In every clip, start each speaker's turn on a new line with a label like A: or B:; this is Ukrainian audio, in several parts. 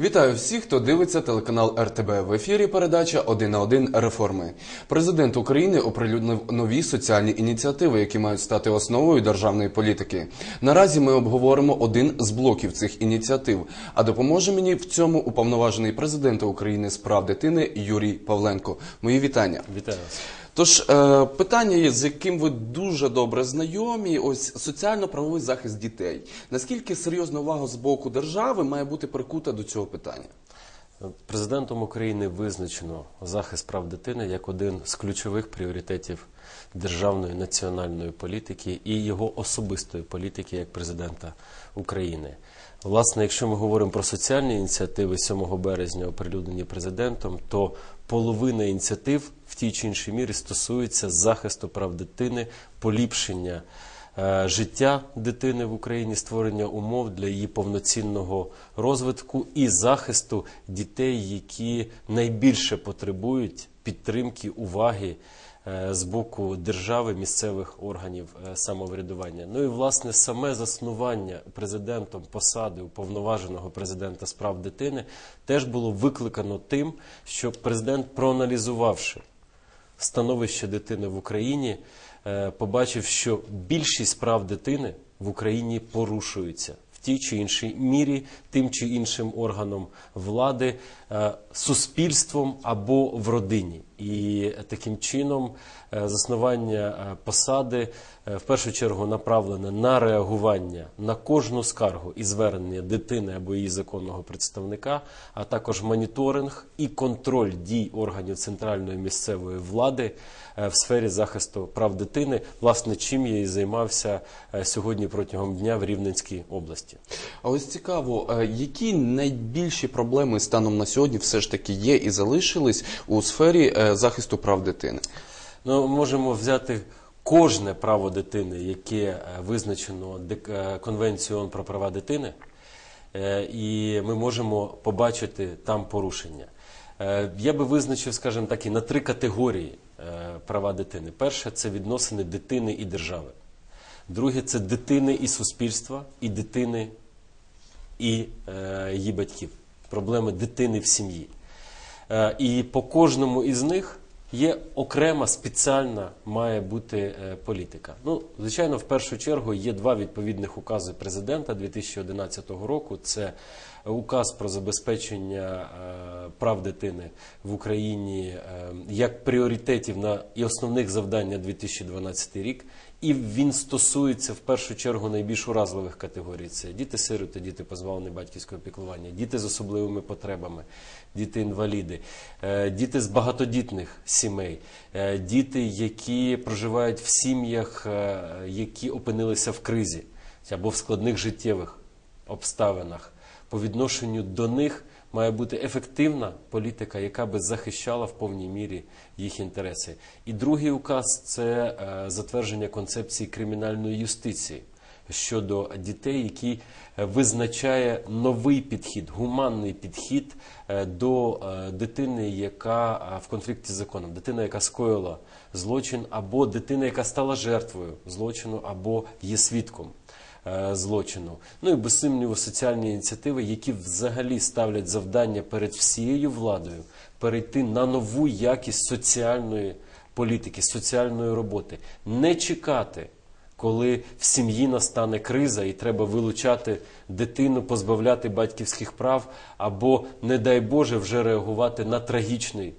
A: Вітаю всіх, хто дивиться телеканал РТБ. В ефірі передача «Один на один реформи. Президент України оприлюднив нові соціальні ініціативи, які мають стати основою державної політики. Наразі ми обговоримо один з блоків цих ініціатив. А допоможе мені в цьому уповноважений президента України з прав дитини Юрій Павленко. Мої вітання.
B: Вітаю вас.
A: Тож е, питання, є, з яким ви дуже добре знайомі, ось соціально-правовий захист дітей. Наскільки серйозна увага з боку держави має бути прикута до цього питання?
B: Президентом України визначено захист прав дитини як один з ключових пріоритетів державної національної політики і його особистої політики як президента України. Власне, якщо ми говоримо про соціальні ініціативи 7 березня, оприлюднені президентом, то половина ініціатив в тій чи іншій мірі стосується захисту прав дитини, поліпшення життя дитини в Україні, створення умов для її повноцінного розвитку і захисту дітей, які найбільше потребують підтримки, уваги е, з боку держави, місцевих органів е, самоврядування. Ну і власне саме заснування президентом посади уповноваженого президента з прав дитини теж було викликано тим, що президент, проаналізувавши становище дитини в Україні, е, побачив, що більшість прав дитини в Україні порушуються в тій чи іншій мірі, тим чи іншим органом влади, е, суспільством або в родині. І таким чином е, заснування е, посади е, в першу чергу направлене на реагування на кожну скаргу і звернення дитини або її законного представника, а також моніторинг і контроль дій органів центральної місцевої влади в сфері захисту прав дитини, власне, чим я і займався сьогодні протягом дня в Рівненській області.
A: А ось цікаво, які найбільші проблеми станом на сьогодні все ж таки є і залишились у сфері е, захисту прав дитини?
B: Ну, можемо взяти кожне право дитини, яке е, визначено е, Конвенцією про права дитини, і ми можемо побачити там порушення. Я би визначив, скажімо так, і на три категорії права дитини. Перше це відносини дитини і держави. Друге це дитини і суспільства, і дитини і її батьків. Проблеми дитини в сім'ї. Е, і по кожному із них є окрема спеціальна має бути е, політика. Ну, звичайно, в першу чергу є два відповідних укази президента 2011 року. Це указ про забезпечення е, прав дитини в Україні е, як пріоритетів на і основних завдань на 2012 рік. І він стосується в першу чергу найбільш уразливих категорій: це діти-сироти, діти позбавлені батьківського піклування, діти з особливими потребами, діти-інваліди, е, діти з багатодітних сімей, діти, які проживають в сім'ях, які опинилися в кризі або в складних життєвих обставинах. По відношенню до них має бути ефективна політика, яка би захищала в повній мірі їх інтереси. І другий указ це е, затвердження концепції кримінальної юстиції щодо дітей, який е, визначає новий підхід, гуманний підхід е, до дитини, яка в конфлікті з законом, дитина, яка скоїла злочин, або дитина, яка стала жертвою злочину, або є свідком злочину. Ну і без сумніву соціальні ініціативи, які взагалі ставлять завдання перед всією владою перейти на нову якість соціальної політики, соціальної роботи, не чекати. Коли в сім'ї настане криза і треба вилучати дитину, позбавляти батьківських прав, або, не дай Боже, вже реагувати на трагічний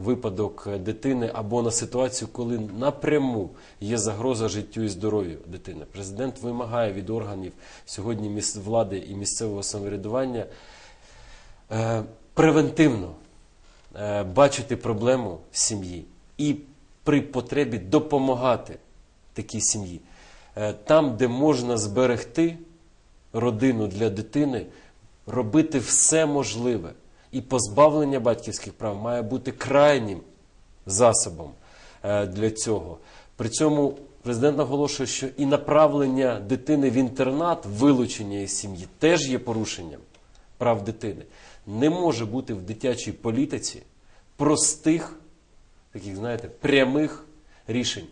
B: випадок дитини або на ситуацію, коли напряму є загроза життю і здоров'ю дитини. Президент вимагає від органів сьогодні влади і місцевого самоврядування е, превентивно е, бачити проблему сім'ї і при потребі допомагати такій сім'ї. Е, Там, де можна зберегти родину для дитини, робити все можливе. І позбавлення батьківських прав має бути крайнім засобом е, для цього. При цьому президент наголошує, що і направлення дитини в інтернат, вилучення із сім'ї теж є порушенням прав дитини. Не може бути в дитячій політиці простих, таких, знаєте, прямих рішень.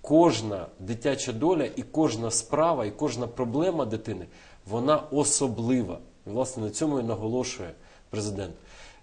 B: Кожна дитяча доля і кожна справа, і кожна проблема дитини, вона особлива. І, власне, на цьому і наголошує президент,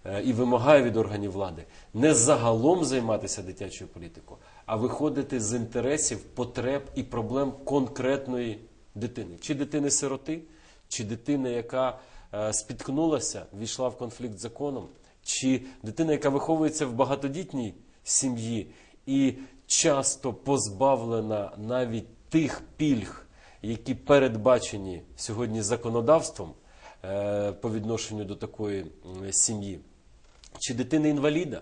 B: е, і вимагає від органів влади не загалом займатися дитячою політикою, а виходити з інтересів, потреб і проблем конкретної дитини, чи дитини-сироти, чи дитини, яка е, спіткнулася, війшла в конфлікт з законом, чи дитина, яка виховується в багатодітній сім'ї і часто позбавлена навіть тих пільг, які передбачені сьогодні законодавством по відношенню до такої сім'ї, чи дитини інваліда,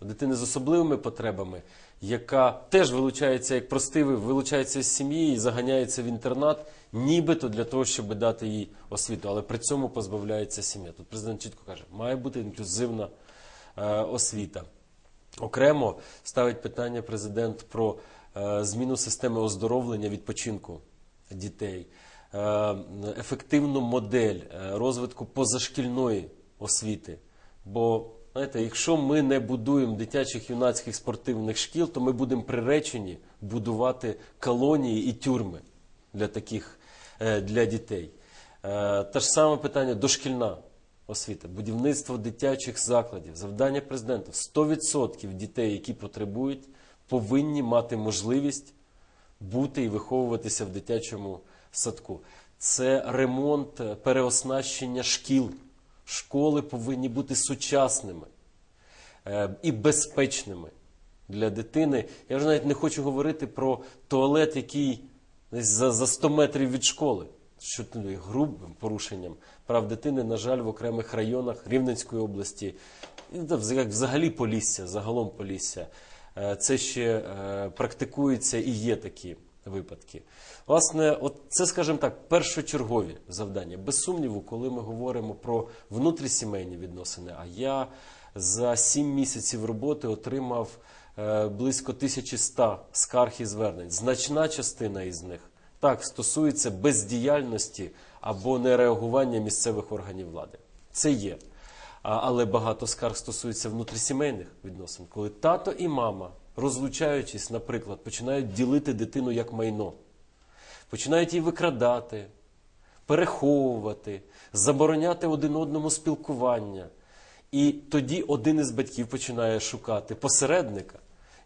B: дитини з особливими потребами, яка теж вилучається як простивий, вилучається з сім'ї і заганяється в інтернат, нібито для того, щоб дати їй освіту, але при цьому позбавляється сім'я. Тут президент чітко каже, має бути інклюзивна е, освіта. Окремо ставить питання президент про е, зміну системи оздоровлення відпочинку дітей, е, ефективну модель е, розвитку позашкільної освіти. Бо знаєте, якщо ми не будуємо дитячих юнацьких спортивних шкіл, то ми будемо приречені будувати колонії і тюрми для таких е, для дітей. Е, Те ж саме питання дошкільна освіта, будівництво дитячих закладів, завдання президента 100% дітей, які потребують, повинні мати можливість бути і виховуватися в дитячому садку. Це ремонт, е, переоснащення шкіл. Школи повинні бути сучасними е, і безпечними для дитини. Я вже навіть не хочу говорити про туалет, який за, за 100 метрів від школи, що грубим порушенням прав дитини, на жаль, в окремих районах Рівненської області, як взагалі Полісся, загалом Полісся. Е, Це ще практикується і є такі випадки. Власне, от це, скажімо так, першочергові завдання. Без сумніву, коли ми говоримо про внутрісімейні відносини, а я за сім місяців роботи отримав е, близько 1100 скарг і звернень. Значна частина із них так стосується бездіяльності або нереагування місцевих органів влади. Це є. Але багато скарг стосується внутрісімейних відносин, коли тато і мама, розлучаючись, наприклад, починають ділити дитину як майно, починають її викрадати, переховувати, забороняти один одному спілкування. І тоді один із батьків починає шукати посередника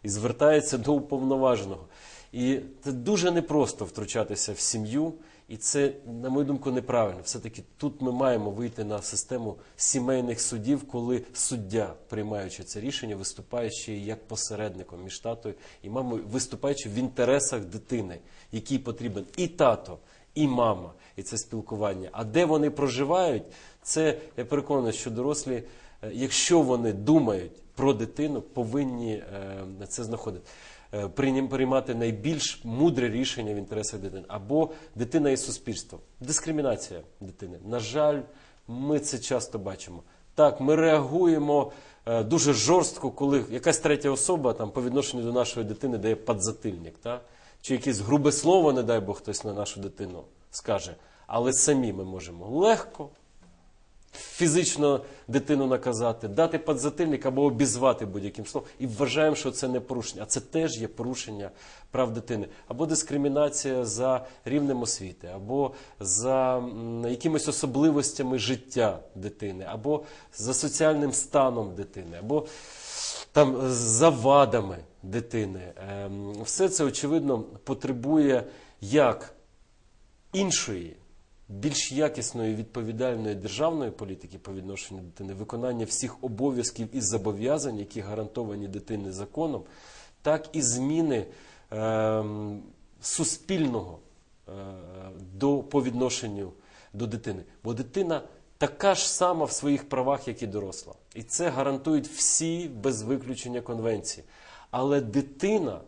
B: і звертається до уповноваженого. І це дуже непросто втручатися в сім'ю, і це, на мою думку, неправильно. Все-таки тут ми маємо вийти на систему сімейних судів, коли суддя, приймаючи це рішення, виступає ще як посередником між татою і мамою, виступаючи в інтересах дитини, якій потрібен і тато, і мама, і це спілкування. А де вони проживають, це я переконаний, що дорослі, е, якщо вони думають про дитину, повинні е, це знаходити. Е, Приймати найбільш мудре рішення в інтересах дитини або дитина і суспільство. Дискримінація дитини. На жаль, ми це часто бачимо. Так, ми реагуємо е, дуже жорстко, коли якась третя особа там по відношенню до нашої дитини дає подзатильник, та? чи якесь грубе слово, не дай Бог, хтось на нашу дитину скаже. Але самі ми можемо легко фізично дитину наказати, дати подзатильник або обізвати будь-яким словом. І вважаємо, що це не порушення. А це теж є порушення прав дитини. Або дискримінація за рівнем освіти, або за якимись особливостями життя дитини, або за соціальним станом дитини, або там за вадами дитини. Ем, Все це, очевидно, потребує як іншої, більш якісної відповідальної державної політики по відношенню дитини, виконання всіх обов'язків і зобов'язань, які гарантовані дитини законом, так і зміни ем, суспільного е, до, по відношенню до дитини. Бо дитина така ж сама в своїх правах, як і доросла. І це гарантують всі без виключення конвенції. Але дитина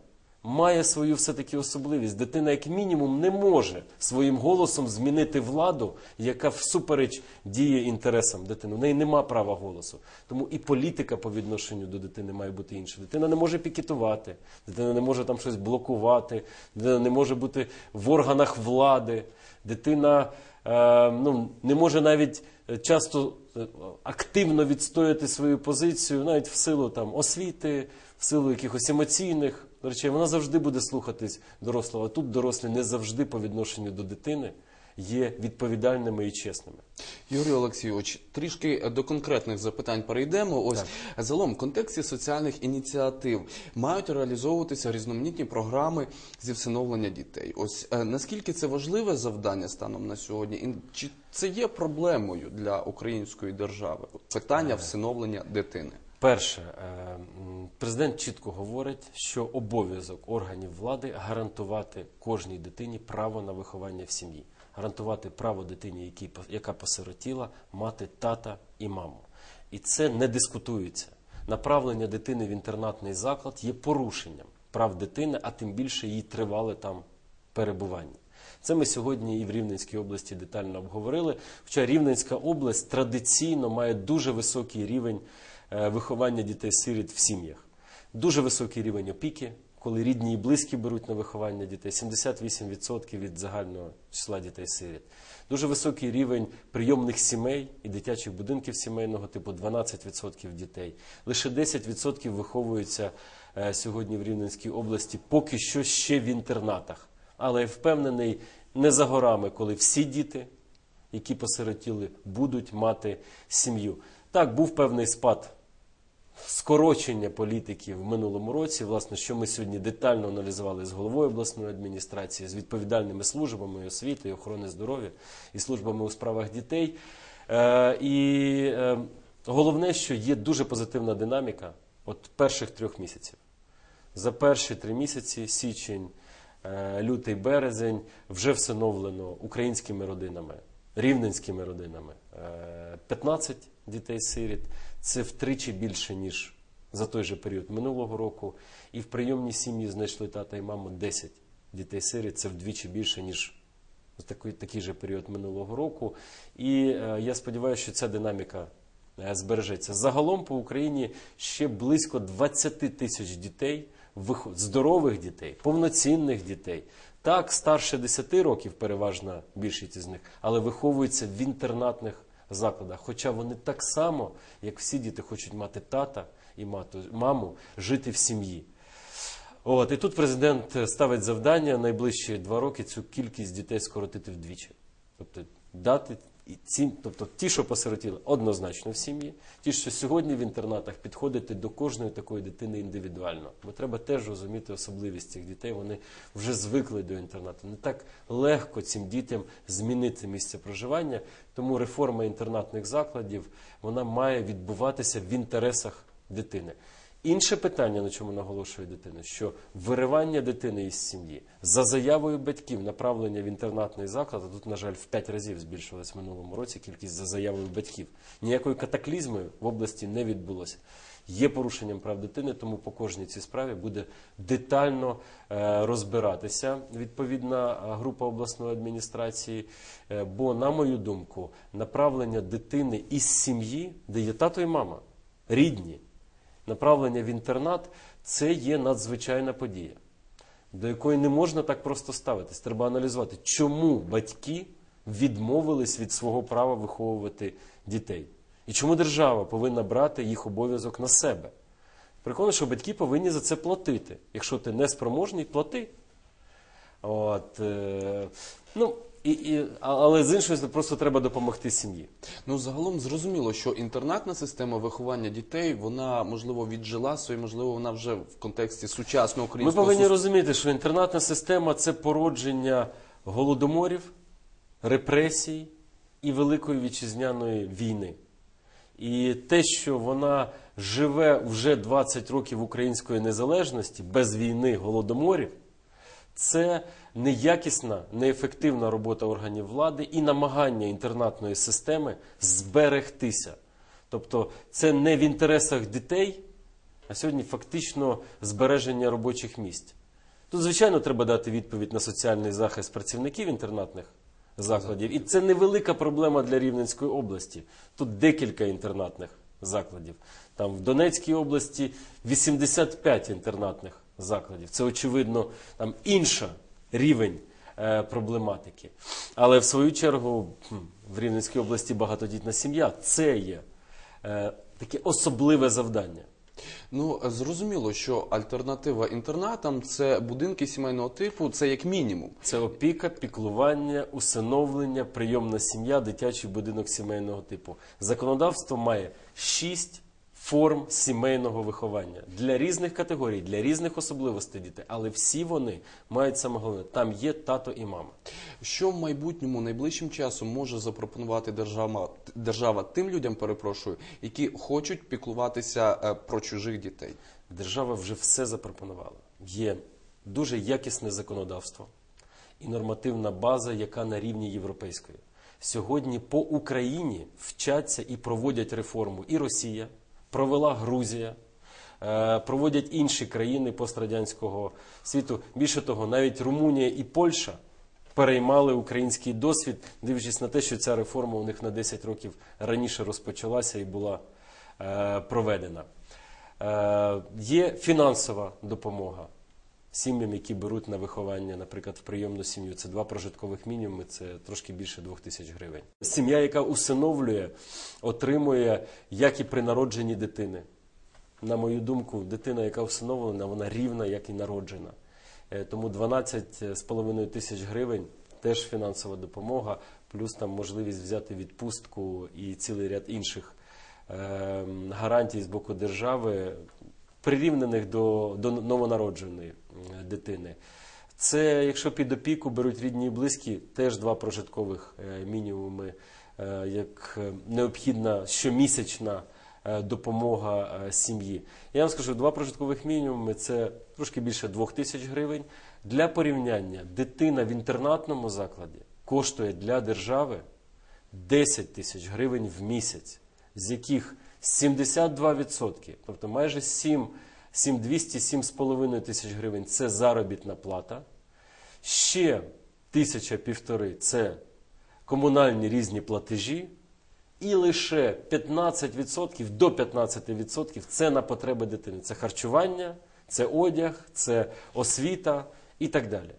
B: має свою все-таки особливість. Дитина, як мінімум, не може своїм голосом змінити владу, яка всупереч діє інтересам дитини. У неї нема права голосу. Тому і політика по відношенню до дитини має бути інша. Дитина не може пікетувати, дитина не може там щось блокувати, дитина не може бути в органах влади, дитина е, ну, не може навіть е, часто е, активно відстояти свою позицію, навіть в силу там освіти, в силу якихось емоційних речей. Вона завжди буде слухатись дорослого. Тут дорослі не завжди по відношенню до дитини є відповідальними і чесними.
A: Юрій Олексійович, трішки е, до конкретних запитань перейдемо. Ось
B: Так.
A: загалом в контексті соціальних ініціатив мають реалізовуватися різноманітні програми зі всиновлення дітей. Ось е, наскільки це важливе завдання станом на сьогодні, і чи це є проблемою для української держави? Питання всиновлення дитини.
B: Перше, е, президент чітко говорить, що обов'язок органів влади гарантувати кожній дитині право на виховання в сім'ї, гарантувати право дитині, яка посиротіла, мати тата і маму. І це не дискутується. Направлення дитини в інтернатний заклад є порушенням прав дитини, а тим більше її тривале там перебування. Це ми сьогодні і в Рівненській області детально обговорили. Хоча Рівненська область традиційно має дуже високий рівень виховання дітей-сиріт в сім'ях. Дуже високий рівень опіки, коли рідні і близькі беруть на виховання дітей, 78% від загального числа дітей-сиріт. Дуже високий рівень прийомних сімей і дитячих будинків сімейного типу 12% дітей. Лише 10% виховуються е, сьогодні в Рівненській області, поки що ще в інтернатах. Але я впевнений, не за горами, коли всі діти, які посиротіли, будуть мати сім'ю. Так, був певний спад скорочення політики в минулому році, власне, що ми сьогодні детально аналізували з головою обласної адміністрації, з відповідальними службами освіти, і охорони здоров'я і службами у справах дітей. Е, і е, головне, що є дуже позитивна динаміка от перших трьох місяців. За перші три місяці, січень, е, лютий, березень, вже всиновлено українськими родинами, рівненськими родинами е, 15 дітей-сиріт. Це втричі більше, ніж за той же період минулого року. І в прийомній сім'ї знайшли тата і маму 10 дітей-сиріт. Це вдвічі більше, ніж такий, такий же період минулого року. І е, я сподіваюся, що ця динаміка е, збережеться. Загалом по Україні ще близько 20 тисяч дітей, здорових дітей, повноцінних дітей. Так, старше 10 років, переважна більшість із них, але виховуються в інтернатних закладах. Хоча вони так само, як всі діти, хочуть мати тата і мату, маму, жити в сім'ї. От, і тут президент ставить завдання найближчі два роки цю кількість дітей скоротити вдвічі. Тобто дати ці, тобто ті, що посиротіли, однозначно в сім'ї, ті, що сьогодні в інтернатах підходити до кожної такої дитини індивідуально. Бо треба теж розуміти особливість цих дітей. Вони вже звикли до інтернату. Не так легко цим дітям змінити місце проживання. Тому реформа інтернатних закладів вона має відбуватися в інтересах дитини. Інше питання, на чому наголошує дитина, що виривання дитини із сім'ї за заявою батьків направлення в інтернатний заклад, а тут, на жаль, в п'ять разів збільшилась в минулому році кількість за заявою батьків. Ніякої катаклізми в області не відбулося. Є порушенням прав дитини, тому по кожній цій справі буде детально е, розбиратися відповідна е, група обласної адміністрації. Е, бо, на мою думку, направлення дитини із сім'ї, де є тато і мама, рідні, направлення в інтернат це є надзвичайна подія, до якої не можна так просто ставитись. Треба аналізувати, чому батьки відмовились від свого права виховувати дітей. І чому держава повинна брати їх обов'язок на себе. Переконаний, що батьки повинні за це платити. Якщо ти не спроможний, плати. От, е, ну, і, і, але з іншої сторони, просто треба допомогти сім'ї.
A: Ну загалом зрозуміло, що інтернатна система виховання дітей вона можливо віджила своє, можливо, вона вже в контексті сучасного
B: Ми повинні розуміти, що інтернатна система це породження голодоморів, репресій і Великої вітчизняної війни. І те, що вона живе вже 20 років української незалежності без війни голодоморів, це неякісна, неефективна робота органів влади і намагання інтернатної системи зберегтися. Тобто це не в інтересах дітей, а сьогодні фактично збереження робочих місць. Тут, звичайно, треба дати відповідь на соціальний захист працівників інтернатних закладів. І це невелика проблема для Рівненської області. Тут декілька інтернатних закладів. Там в Донецькій області 85 інтернатних закладів. Це, очевидно, там інша рівень е, проблематики. Але в свою чергу в Рівненській області багатодітна сім'я це є е, таке особливе завдання.
A: Ну зрозуміло, що альтернатива інтернатам це будинки сімейного типу, це як мінімум.
B: Це опіка, піклування, усиновлення, прийомна сім'я, дитячий будинок сімейного типу. Законодавство має шість форм сімейного виховання для різних категорій, для різних особливостей дітей, але всі вони мають саме головне. Там є тато і мама.
A: Що в майбутньому найближчим часом може запропонувати держава, держава тим людям, перепрошую, які хочуть піклуватися е, про чужих дітей?
B: Держава вже все запропонувала. Є дуже якісне законодавство і нормативна база, яка на рівні європейської. Сьогодні по Україні вчаться і проводять реформу і Росія, провела Грузія, е, проводять інші країни пострадянського світу. Більше того, навіть Румунія і Польща переймали український досвід, дивлячись на те, що ця реформа у них на 10 років раніше розпочалася і була е, проведена. Е, Є фінансова допомога сім'ям, які беруть на виховання, наприклад, в прийомну сім'ю. Це два прожиткових мінімуми, це трошки більше двох тисяч гривень. Сім'я, яка усиновлює, отримує, як і при народженні дитини. На мою думку, дитина, яка усиновлена, вона рівна, як і народжена. Е, Тому 12,5 тисяч гривень теж фінансова допомога, плюс там можливість взяти відпустку і цілий ряд інших е, гарантій з боку держави, прирівнених до, до новонародженої дитини. Це, якщо під опіку беруть рідні і близькі, теж два прожиткових е, мінімуми, е, як е, необхідна щомісячна допомога сім'ї. Я вам скажу, два прожиткових мінімуми це трошки більше двох тисяч гривень. Для порівняння, дитина в інтернатному закладі коштує для держави 10 тисяч гривень в місяць, з яких 72%, тобто майже 7, 7200, 7,5 тисяч гривень це заробітна плата. Ще тисяча півтори це комунальні різні платежі, і лише 15% до 15% це на потреби дитини. Це харчування, це одяг, це освіта і так далі.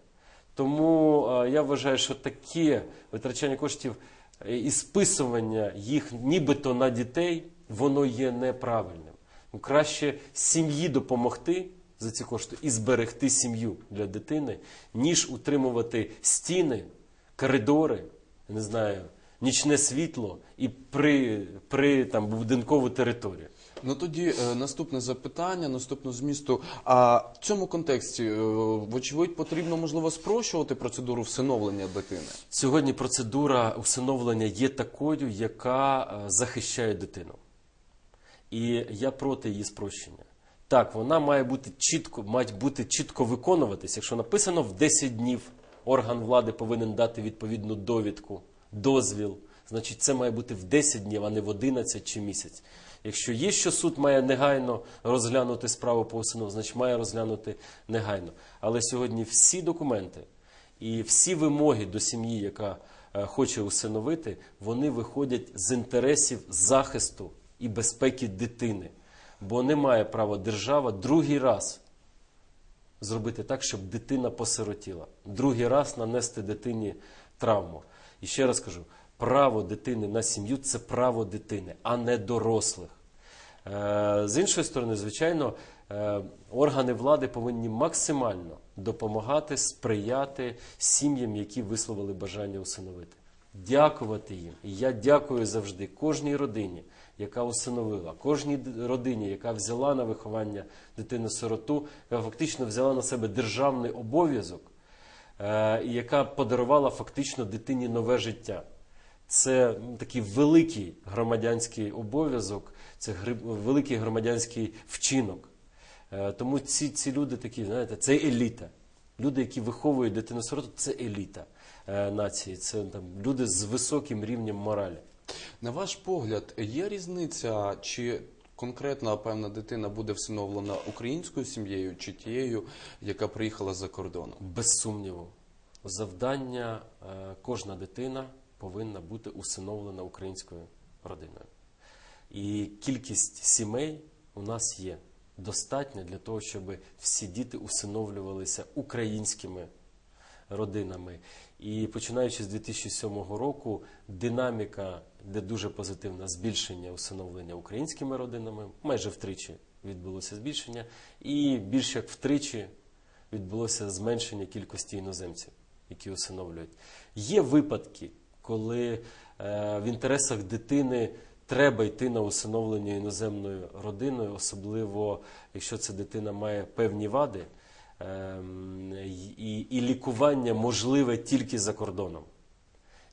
B: Тому е, я вважаю, що таке витрачання коштів е, і списування їх нібито на дітей, воно є неправильним. Ну, Краще сім'ї допомогти за ці кошти і зберегти сім'ю для дитини, ніж утримувати стіни, коридори, не знаю, нічне світло і при, при там, будинкову територію.
A: Ну тоді е, наступне запитання, наступне змісту. А в цьому контексті, е, вочевидь, потрібно можливо спрощувати процедуру всиновлення дитини.
B: Сьогодні процедура усиновлення є такою, яка е, захищає дитину. І я проти її спрощення. Так, вона має бути чітко, має бути чітко виконуватись. Якщо написано в 10 днів, орган влади повинен дати відповідну довідку, дозвіл. Значить, це має бути в 10 днів, а не в 11 чи місяць. Якщо є, що суд має негайно розглянути справу по усиновленню, значить має розглянути негайно. Але сьогодні всі документи і всі вимоги до сім'ї, яка е, хоче усиновити, вони виходять з інтересів захисту і безпеки дитини. Бо не має права держава другий раз зробити так, щоб дитина посиротіла, другий раз нанести дитині травму. І ще раз кажу: право дитини на сім'ю це право дитини, а не дорослих. Е, З іншої сторони, звичайно, е, органи влади повинні максимально допомагати, сприяти сім'ям, які висловили бажання усиновити. Дякувати їм. І я дякую завжди кожній родині, яка усиновила, кожній родині, яка взяла на виховання дитину-сироту, яка фактично взяла на себе державний обов'язок, е, і яка подарувала фактично дитині нове життя. Це такий великий громадянський обов'язок, це великий громадянський вчинок. Е, Тому ці, ці люди такі, знаєте, це еліта. Люди, які виховують дитину сироту, це еліта е, нації. Це там, люди з високим рівнем моралі.
A: На ваш погляд, є різниця, чи конкретна певна дитина буде всиновлена українською сім'єю чи тією, яка приїхала за кордоном?
B: Без сумніву, завдання е, кожна дитина повинна бути усиновлена українською родиною. І кількість сімей у нас є достатня для того, щоб всі діти усиновлювалися українськими родинами. І починаючи з 2007 року, динаміка, де дуже позитивна збільшення усиновлення українськими родинами, майже втричі відбулося збільшення, і більш як втричі відбулося зменшення кількості іноземців, які усиновлюють. Є випадки, коли е, в інтересах дитини треба йти на усиновлення іноземною родиною, особливо якщо ця дитина має певні вади, ем, і, і лікування можливе тільки за кордоном.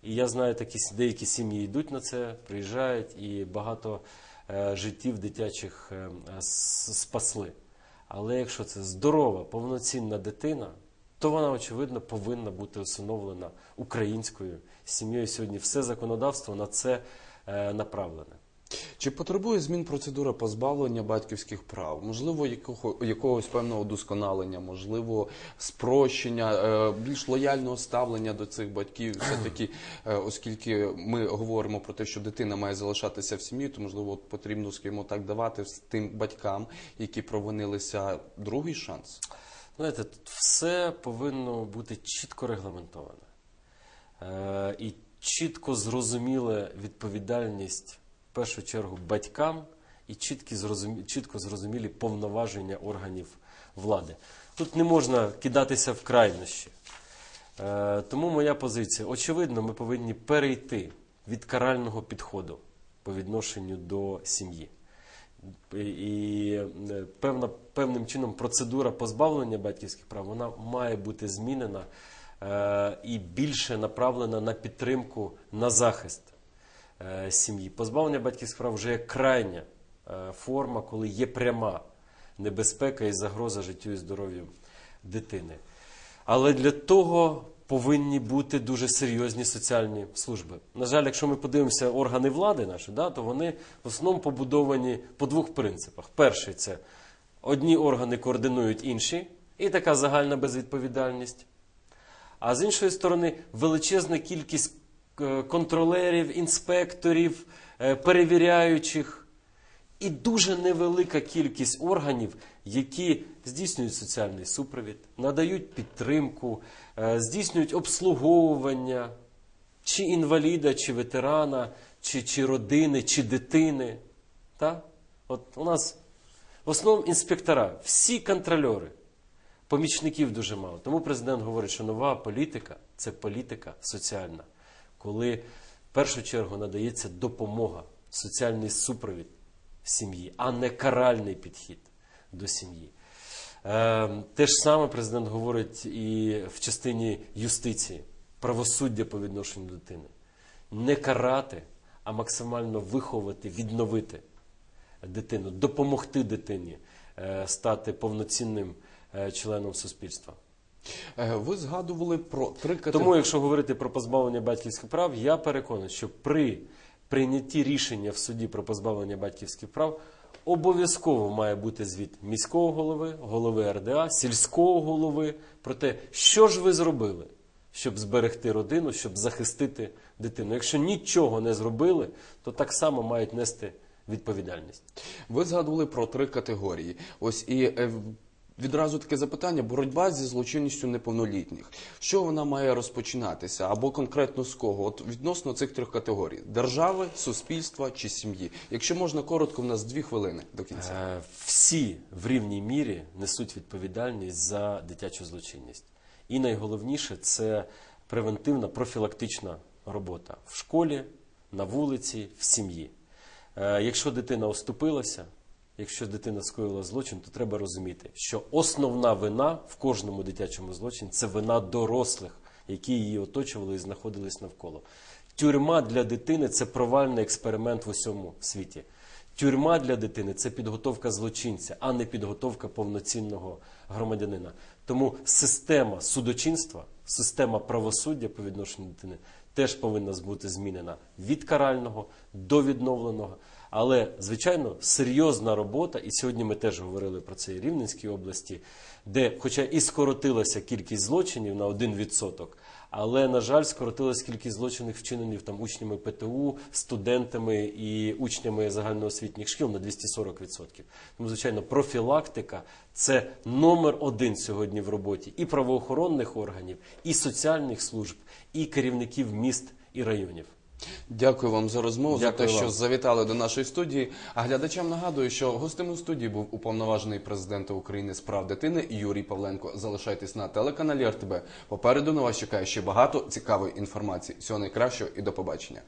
B: І я знаю, такі деякі сім'ї йдуть на це, приїжджають, і багато е, життів дитячих е, спасли. Але якщо це здорова, повноцінна дитина, то вона, очевидно, повинна бути усиновлена українською сім'єю. Сьогодні все законодавство на це е, направлене.
A: Чи потребує змін процедура позбавлення батьківських прав? Можливо, якого, якогось певного удосконалення, можливо, спрощення, е, більш лояльного ставлення до цих батьків. Все-таки, е, оскільки ми говоримо про те, що дитина має залишатися в сім'ї, то можливо потрібно, скажімо так, давати тим батькам, які провинилися, другий шанс.
B: Знаєте, тут все повинно бути чітко регламентоване. Е, і чітко зрозуміла відповідальність в першу чергу батькам і чіткі зрозумі, чітко зрозумілі повноваження органів влади. Тут не можна кидатися в крайнощі. Е, тому моя позиція: очевидно, ми повинні перейти від карального підходу по відношенню до сім'ї. І- е, певна, певним чином процедура позбавлення батьківських прав вона має бути змінена е, і більше направлена на підтримку, на захист е, сім'ї. Позбавлення батьківських прав вже є крайня е, форма, коли є пряма небезпека і загроза життю і здоров'ю дитини. Але для того повинні бути дуже серйозні соціальні служби. На жаль, якщо ми подивимося органи влади наші, да, то вони в основному побудовані по двох принципах. Перший це одні органи координують інші, і така загальна безвідповідальність. А з іншої сторони, величезна кількість е, контролерів, інспекторів, е, перевіряючих і дуже невелика кількість органів, які здійснюють соціальний супровід, надають підтримку, е, здійснюють обслуговування чи інваліда, чи ветерана, чи, чи родини, чи дитини. Так? От у нас в основному інспектора, всі контрольори. Помічників дуже мало. Тому президент говорить, що нова політика це політика соціальна, коли в першу чергу надається допомога, соціальний супровід сім'ї, а не каральний підхід до сім'ї. Е, те ж саме президент говорить і в частині юстиції, правосуддя по відношенню до дитини. Не карати, а максимально виховати, відновити дитину, допомогти дитині е, стати повноцінним е, членом суспільства.
A: Е, Ви згадували про три категорії.
B: Тому, якщо говорити про позбавлення батьківських прав, я переконаний, що при прийнятті рішення в суді про позбавлення батьківських прав обов'язково має бути звіт міського голови, голови РДА, сільського голови про те, що ж ви зробили, щоб зберегти родину, щоб захистити дитину. Якщо нічого не зробили, то так само мають нести відповідальність.
A: Ви згадували про три категорії. Ось і е, відразу таке запитання: боротьба зі злочинністю неповнолітніх. Що вона має розпочинатися? Або конкретно з кого? От відносно цих трьох категорій: держави, суспільства чи сім'ї. Якщо можна коротко, в нас дві хвилини до кінця.
B: Е, Всі в рівній мірі несуть відповідальність за дитячу злочинність. І найголовніше це превентивна профілактична робота в школі, на вулиці, в сім'ї. Е, Якщо дитина оступилася, якщо дитина скоїла злочин, то треба розуміти, що основна вина в кожному дитячому злочині це вина дорослих, які її оточували і знаходились навколо. Тюрма для дитини це провальний експеримент в усьому світі. Тюрма для дитини це підготовка злочинця, а не підготовка повноцінного громадянина. Тому система судочинства, система правосуддя по відношенню дитини теж повинна бути змінена від карального до відновленого. Але, звичайно, серйозна робота, і сьогодні ми теж говорили про це і Рівненській області, де, хоча і скоротилася кількість злочинів на 1%, але, на жаль, скоротилась кількість злочинів, вчинених там учнями ПТУ, студентами і учнями загальноосвітніх шкіл на 240%. Тому, звичайно, профілактика це номер один сьогодні в роботі і правоохоронних органів, і соціальних служб, і керівників міст і районів.
A: Дякую вам за розмову, за
B: те,
A: те, що завітали до нашої студії. А глядачам нагадую, що гостем у студії був уповноважений президента України з прав дитини Юрій Павленко. Залишайтесь на телеканалі РТБ. Попереду на вас чекає ще багато цікавої інформації. Всього найкращого і до побачення.